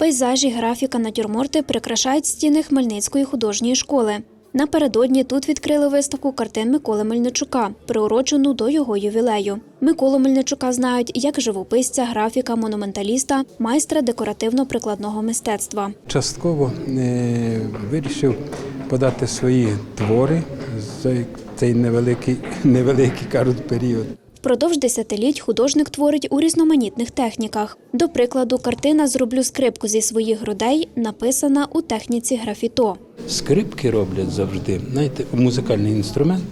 Пейзажі, графіка, натюрморти прикрашають стіни Хмельницької художньої школи. Напередодні тут відкрили виставку картин Миколи Мельничука, приурочену до його ювілею. Миколу Мельничука знають як живописця, графіка, монументаліста, майстра декоративно-прикладного мистецтва. Частково е, вирішив подати свої твори за цей невеликий, невеликий кажуть, період. Впродовж десятиліть художник творить у різноманітних техніках. До прикладу, картина Зроблю скрипку зі своїх грудей написана у техніці графіто. Скрипки роблять завжди, знаєте, музикальний інструмент,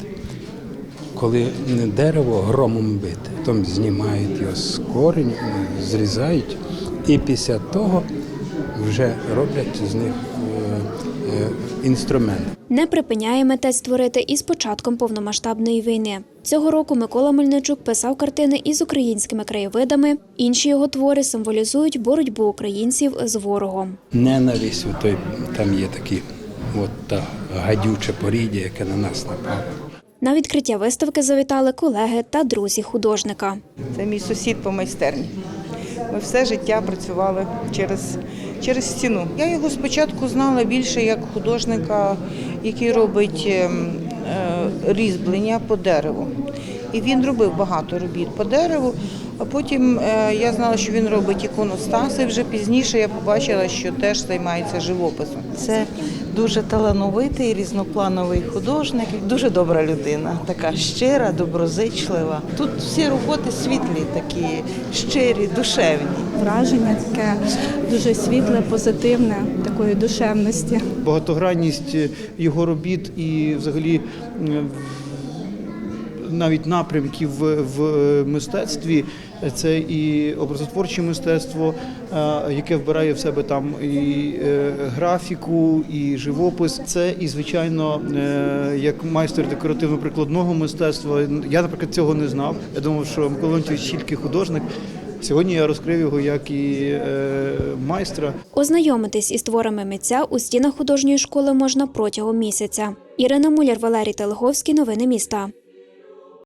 коли дерево громом бите, потім знімають його з корінь, зрізають, і після того вже роблять з них інструмент. Не припиняє митець творити і з початком повномасштабної війни. Цього року Микола Мельничук писав картини із українськими краєвидами. Інші його твори символізують боротьбу українців з ворогом. Ненависть, у той, там є такі, от та гадюче поріддя, яке на нас напало. На відкриття виставки завітали колеги та друзі художника. Це мій сусід по майстерні. Ми все життя працювали через, через стіну. Я його спочатку знала більше як художника, який робить ем, е, різьблення по дереву. І він робив багато робіт по дереву. А потім е, я знала, що він робить іконостаси. Вже пізніше я побачила, що теж займається живописом. Це дуже талановитий, різноплановий художник, дуже добра людина, така щира, доброзичлива. Тут всі роботи світлі, такі щирі, душевні. враження таке дуже світле, позитивне, такої душевності. багатогранність його робіт і взагалі навіть напрямків в, мистецтві. Це і образотворче мистецтво, е, яке вбирає в себе там і е, графіку, і живопис. Це і звичайно, е, як майстер декоративно-прикладного мистецтва. Я, наприклад, цього не знав. Я думав, що Микола Леонтьович тільки художник. Сьогодні я розкрив його як і е, майстра. Ознайомитись із творами митця у стінах художньої школи можна протягом місяця. Ірина Муляр, Валерій Телеговський. Новини міста.